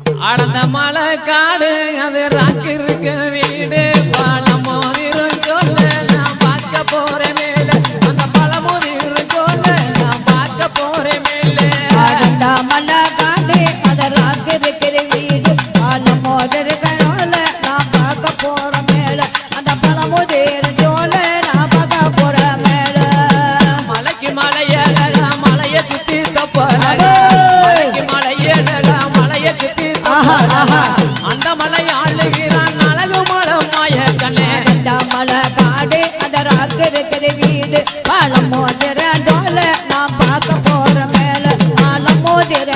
அடந்த மலை காடு அது ராக்கு இருக்க வீடு. பழமோதிரும் சொல்ல நான் பார்க்க போறேன் மேல. அந்த பழமோதிரும் சொல்ல நான் பார்க்க போறேன் மேல. ஆனந்த மலை காடு அத ராக்கு இருக்கிற வீடு. ஆலம் மோதிருக்கோல நான் பார்க்க போற மேல. அந்த பழமுதிர் ஜோல நான் பார்க்க போற மேல. மலைக்கு மலையழகா அந்த மலை ஆளுகிறான் அழகு மலம் மாய கண்ணே. அந்த மலை காடு அந்த ராக்கு இருக்கிற வீடு. பாலம் மோதிர தோலை நான் பார்க்க போற மேல பாலம் மோதிர